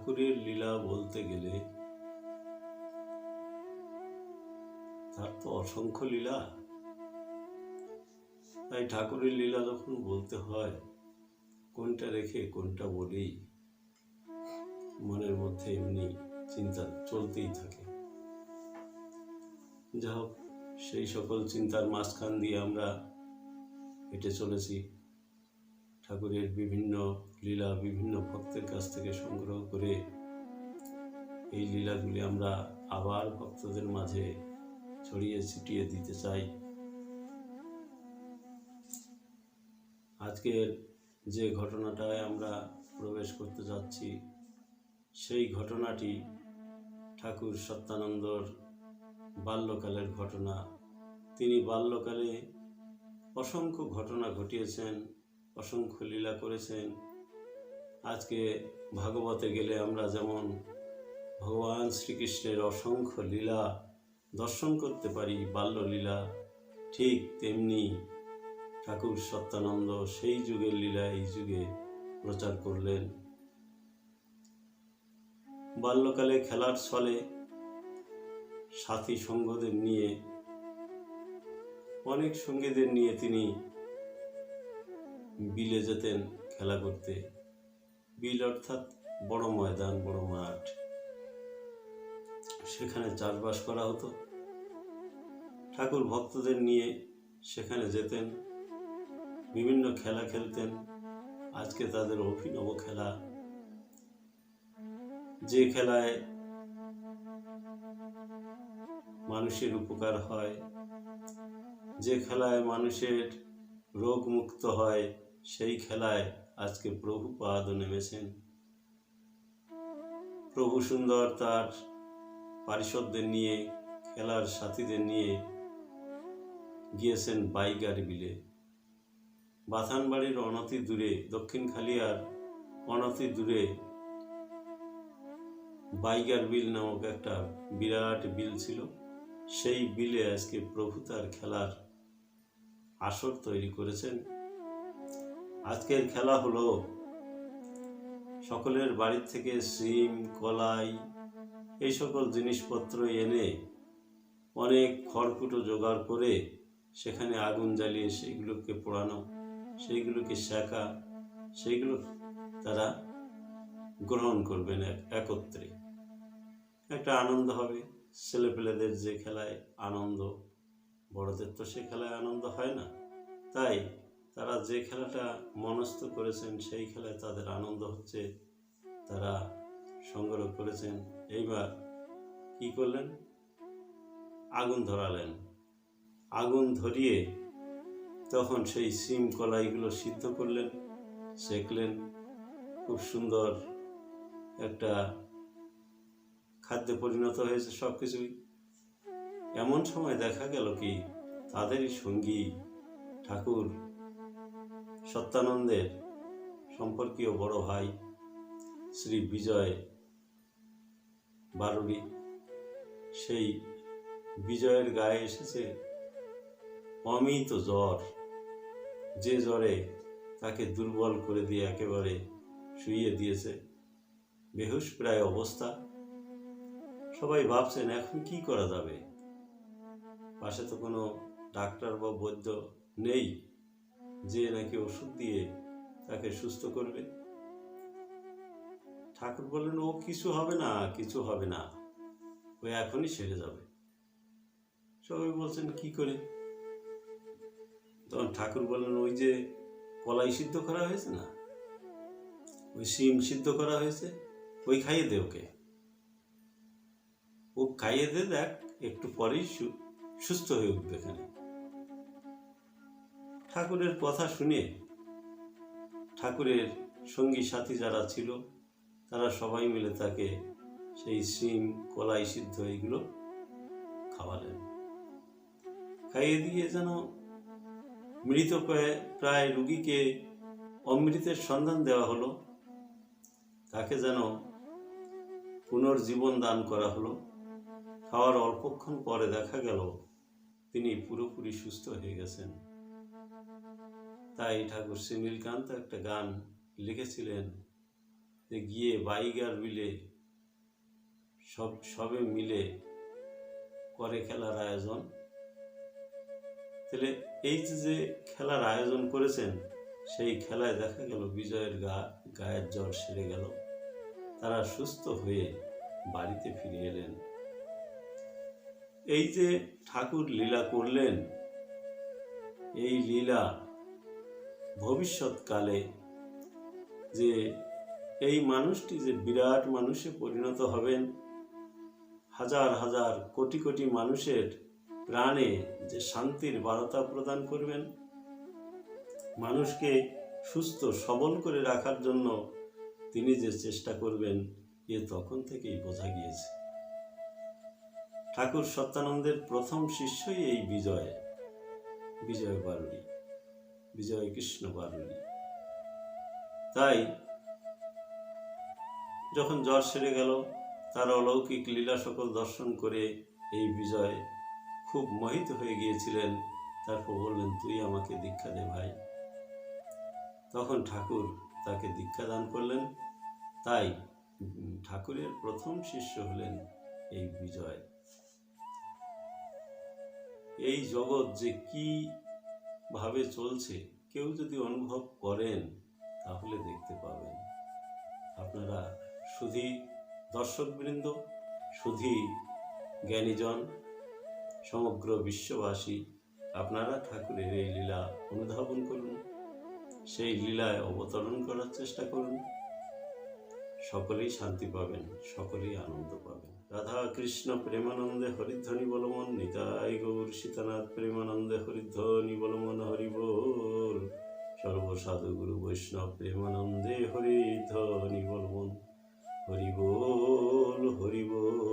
ঠাকুরের লীলা বলতে গেলে তার তো অসংখ্য লীলা। তাই ঠাকুরের লীলা যখন বলতে হয়, কোনটা রেখে কোনটা বলি, মনের মধ্যে এমনি চিন্তা চলতেই থাকে। যা হোক সেই সকল চিন্তার মাঝখান দিয়ে আমরা হেঁটে চলেছি। ঠাকুরের বিভিন্ন লীলা, বিভিন্ন ভক্তের কাছ থেকে সংগ্রহ করে এই লীলাগুলি আমরা আবার ভক্তদের মাঝে ছড়িয়ে ছিটিয়ে দিতে চাই। আজকের যে ঘটনাটায় আমরা প্রবেশ করতে যাচ্ছি, সেই ঘটনাটি ঠাকুর সত্যানন্দর বাল্যকালের ঘটনা। তিনি বাল্যকালে অসংখ্য ঘটনা ঘটিয়েছেন। অসংখ্য লীলা করেছেন। আজকে ভাগবতে গেলে আমরা যেমন ভগবান শ্রীকৃষ্ণের অসংখ্য লীলা দর্শন করতে পারি, বাল্যলীলা, ঠিক তেমনি ঠাকুর সত্যানন্দ সেই যুগের লীলা এই যুগে প্রচার করলেন। বাল্যকালে খেলার ছলে সাথী সঙ্গদের নিয়ে, অনেক সঙ্গীদের নিয়ে তিনি বিলে যেতেন খেলা করতে। বিল অর্থাৎ বড় ময়দান, বড় মাঠ। সেখানে চাষবাস করা হতো। ঠাকুর ভক্তদের নিয়ে সেখানে যেতেন। বিভিন্ন খেলা খেলতেন। আজকে তাদের অভিনব খেলা। যে খেলায় মানুষের উপকার হয়, যে খেলায় মানুষের রোগ মুক্ত হয় সেই খেলায় আজকে প্রভু পাদ নেমেছেন। প্রভু সুন্দর তার পারিষদদের নিয়ে, খেলার সাথীদের নিয়ে গিয়েছেন বাইগার বিলে বাথানবাড়ির অনতি দূরে, দক্ষিণ খালিয়ার অনতি দূরে বাইগার বিল নামক একটা বিরাট বিল ছিল। সেই বিলে আজকে প্রভু তার খেলার আসর তৈরি করেছেন। আজকের খেলা হলো সকলের বাড়ির থেকে সিম, কলাই এই সকল জিনিসপত্র এনে অনেক খড়কুটো জোগাড় করে সেখানে আগুন জ্বালিয়ে সেইগুলোকে পোড়ানো, সেইগুলোকে শেখা, সেইগুলো তারা গ্রহণ করবেন এক- একত্রে। একটা আনন্দ হবে। ছেলেপেলেদের যে খেলায় আনন্দ, বড়দের তো সে খেলায় আনন্দ হয় না। তাই তারা যে খেলাটা মনস্থ করেছেন, সেই খেলায় তাদের আনন্দ হচ্ছে, তারা সংগ্রহ করেছেন। এইবার কি করলেন? আগুন ধরালেন। আগুন ধরিয়ে তখন সেই সিম কলাইগুলো সিদ্ধ করলেন, সেকলেন। খুব সুন্দর একটা খাদ্যে পরিণত হয়েছে সব কিছুই এমন সময় দেখা গেল কি, তাদেরই সঙ্গী ঠাকুর সত্যানন্দের সম্পর্কীয় বড় ভাই শ্রী বিজয় বারুড়ি সেই বিজয়ের গায়ে এসেছে অমিত জ্বর। যে জ্বরে তাকে দুর্বল করে দিয়ে একেবারে শুইয়ে দিয়েছে। বেহুশ প্রায় অবস্থা। সবাই ভাবছেন, এখন কি করা যাবে? পাশে তো কোনো ডাক্তার বা বৈদ্য নেই। যে নাকি ওষুধ দিয়ে তাকে সুস্থ করবে? ঠাকুর বললেন, ও কিছু হবে না, কিছু হবে না। ও এখনই সেরে যাবে। সবাই বলছেন, কি করে? তখন ঠাকুর বললেন, ওই যে কলাই সিদ্ধ করা হয়েছে না? ওই শিম সিদ্ধ করা হয়েছে, ওই খাইয়ে দে ওকে। ও খাইয়ে দে, দেখ, একটু পরেই সুস্থ হয়ে উঠবে এখানে। ঠাকুরের কথা শুনে ঠাকুরের সঙ্গী সাথী যারা ছিল, তারা সবাই মিলে তাকে সেই সিম কলাই সিদ্ধ এইগুলো খাওয়ালেন। খাইয়ে দিয়ে যেন মৃত প্রায় রুগীকে অমৃতের সন্ধান দেওয়া হলো, তাকে যেন পুনর্জীবন দান করা হলো। খাওয়ার অল্পক্ষণ পরে দেখা গেল, তিনি পুরোপুরি সুস্থ হয়ে গেছেন। তাই ঠাকুর শ্রী নীলকান্ত একটা গান লিখেছিলেন যে, গিয়ে বাইগার বিলে, সব, সবে মিলে করে খেলার আয়োজন। তাহলে এই যে খেলার আয়োজন করেছেন, সেই খেলায় দেখা গেল বিজয়ের গা, গায়ের জ্বর সেরে গেল। তারা সুস্থ হয়ে বাড়িতে ফিরে এলেন। এই যে ঠাকুর লীলা করলেন, এই লীলা ভবিষ্যৎকালে যে এই মানুষটি যে বিরাট মানুষে পরিণত হবেন, হাজার হাজার কোটি কোটি মানুষের প্রাণে যে শান্তির বার্তা প্রদান করবেন, মানুষকে সুস্থ, সবল করে রাখার জন্য তিনি যে চেষ্টা করবেন, এ তখন থেকেই বোঝা গিয়েছে। ঠাকুর সত্যানন্দের প্রথম শিষ্যই এই বিজয় বিজয় বারুড়ি বিজয় কৃষ্ণ বারুড়ি তাই যখন জ্বর সেরে গেল, তার অলৌকিক লীলা সকল দর্শন করে এই বিজয় খুব মোহিত হয়ে গিয়েছিলেন। তারপর বললেন, তুই আমাকে দীক্ষা দে ভাই। তখন ঠাকুর তাকে দীক্ষা দান করলেন। তাই ঠাকুরের প্রথম শিষ্য হলেন এই বিজয়। এই জগৎ যে কি ভাবে চলছে, কেউ যদি অনুভব করেন, তাহলে দেখতে পাবেন। আপনারা শুধু দর্শকবৃন্দ শুধু জ্ঞানীজন, সমগ্র বিশ্ববাসী, আপনারা ঠাকুরের এই লীলা অনুধাবন করুন, সেই লীলায় অবতরণ করার চেষ্টা করুন। সকলেই শান্তি পাবেন, সকলেই আনন্দ পাবেন। রাধা কৃষ্ণ প্রেমানন্দে হরিধ্বনি বলমন, নিতাই গৌর সীতানাথ প্রেমানন্দে হরিধ্বনি বলমন। সাধুগুরু বৈষ্ণব প্রেমানন্দে হরি ধনি বলব হরি বল হরি বল।